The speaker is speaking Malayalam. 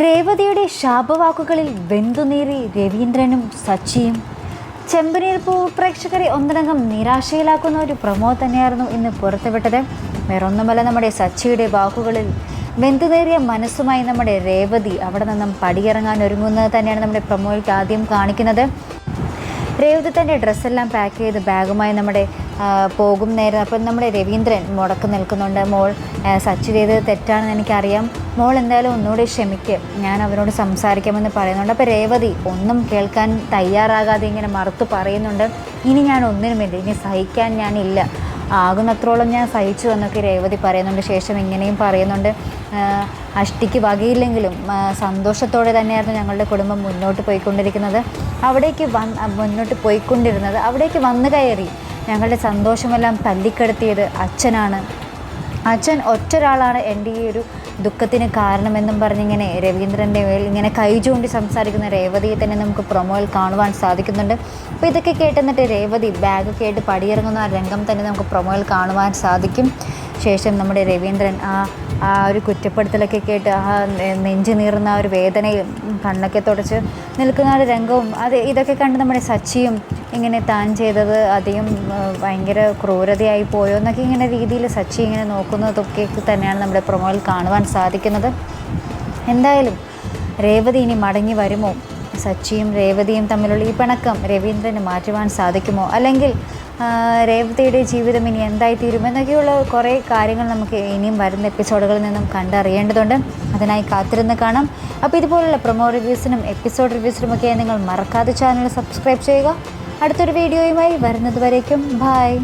രേവതിയുടെ ശാപവാക്കുകളിൽ വെന്തുനീറി രവീന്ദ്രനും സച്ചിയും. ചെമ്പനീർ പൂ പ്രേക്ഷകരെ ഒന്നടങ്കം നിരാശയിലാക്കുന്ന ഒരു പ്രമോ തന്നെയായിരുന്നു ഇന്ന് പുറത്തുവിട്ടത്. വേറൊന്നുമല്ല നമ്മുടെ സച്ചിയുടെ വാക്കുകളിൽ വെന്തുനേറിയ മനസ്സുമായി നമ്മുടെ രേവതി അവിടെ നിന്നും പടിയിറങ്ങാൻ ഒരുങ്ങുന്നത് തന്നെയാണ് നമ്മുടെ പ്രമോയ്ക്ക് ആദ്യം കാണിക്കുന്നത്. രേവതി തന്റെ ഡ്രസ്സെല്ലാം പാക്ക് ചെയ്ത് ബാഗുമായി നമ്മുടെ പോകും നേരം. അപ്പം നമ്മുടെ രവീന്ദ്രൻ മുടക്ക് നിൽക്കുന്നുണ്ട്. മോൾ സച്ച് ചെയ്തത് തെറ്റാണെന്ന് എനിക്കറിയാം. മോൾ എന്തായാലും ഒന്നുകൂടി ക്ഷമിക്ക്. ഞാൻ അവരോട് സംസാരിക്കാമെന്ന് പറയുന്നുണ്ട്. അപ്പോൾ രേവതി ഒന്നും കേൾക്കാൻ തയ്യാറാകാതെ ഇങ്ങനെ മറുത്ത് പറയുന്നുണ്ട്. ഇനി ഞാൻ ഒന്നിനും വേണ്ടി ഇനി സഹിക്കാൻ ഞാനില്ല. ആകുന്നത്രോളം ഞാൻ സഹിച്ചു എന്നൊക്കെ രേവതി പറയുന്നുണ്ട്. ശേഷം ഇങ്ങനെയും പറയുന്നുണ്ട്. അഷ്ടിക്ക് വകയില്ലെങ്കിലും സന്തോഷത്തോടെ തന്നെയായിരുന്നു ഞങ്ങളുടെ കുടുംബം മുന്നോട്ട് പോയിക്കൊണ്ടിരിക്കുന്നത്. അവിടേക്ക് വന്ന് മുന്നോട്ട് പോയിക്കൊണ്ടിരുന്നത്. അവിടേക്ക് വന്നു കയറി. ഞങ്ങളുടെ സന്തോഷമെല്ലാം തല്ലിക്കെടുത്തിയത് അച്ഛനാണ്. അച്ഛൻ ഒറ്റൊരാളാണ് എന്റെ ഈ ഒരു ദുഃഖത്തിന് കാരണമെന്നും പറഞ്ഞിങ്ങനെ രവീന്ദ്രന്റെ മേൽ ഇങ്ങനെ കൈ ചൂണ്ടി സംസാരിക്കുന്ന രേവതിയെ തന്നെ നമുക്ക് പ്രൊമോയിൽ കാണുവാൻ സാധിക്കുന്നുണ്ട്. അപ്പോൾ ഇതൊക്കെ കേട്ടെന്നിട്ട് രേവതി ബാഗൊക്കെ ആയിട്ട് പടിയിറങ്ങുന്ന ആ രംഗം തന്നെ നമുക്ക് പ്രൊമോയിൽ കാണുവാൻ സാധിക്കും. ശേഷം നമ്മുടെ രവീന്ദ്രൻ ആ ആ ഒരു കുറ്റപ്പെടുത്തലൊക്കെ കേട്ട് ആ നെഞ്ചു നീറുന്ന ആ ഒരു വേദനയും കണ്ണൊക്കെ തുടച്ച് നിൽക്കുന്ന ഒരു രംഗവും അത് ഇതൊക്കെ കണ്ട് നമ്മുടെ സച്ചിയും ഇങ്ങനെ താൻ ചെയ്തത് അധികം ഭയങ്കര ക്രൂരതയായി പോയോ എന്നൊക്കെ ഇങ്ങനെ രീതിയിൽ സച്ചി ഇങ്ങനെ നോക്കുന്നതൊക്കെ തന്നെയാണ് നമ്മുടെ പ്രൊമോയിൽ കാണുവാൻ സാധിക്കുന്നത്. എന്തായാലും രേവതി ഇനി മടങ്ങി വരുമോ? സച്ചിയും രേവതിയും തമ്മിലുള്ള ഈ പിണക്കം രവീന്ദ്രന് മാറ്റുവാൻ സാധിക്കുമോ? അല്ലെങ്കിൽ രേവതിയുടെ ജീവിതം ഇനി എന്തായി എന്നൊക്കെയുള്ള കുറേ കാര്യങ്ങൾ നമുക്ക് ഇനിയും വരുന്ന എപ്പിസോഡുകളിൽ നിന്നും കണ്ടറിയേണ്ടതുണ്ട്. അതിനായി കാത്തിരുന്ന് കാണാം. അപ്പോൾ ഇതുപോലുള്ള പ്രൊമോ റിവ്യൂസിനും എപ്പിസോഡ് റിവ്യൂസിനുമൊക്കെ നിങ്ങൾ മറക്കാതെ ചാനൽ സബ്സ്ക്രൈബ് ചെയ്യുക. അടുത്തൊരു വീഡിയോയുമായി വരുന്നത് വരേക്കും ബായ്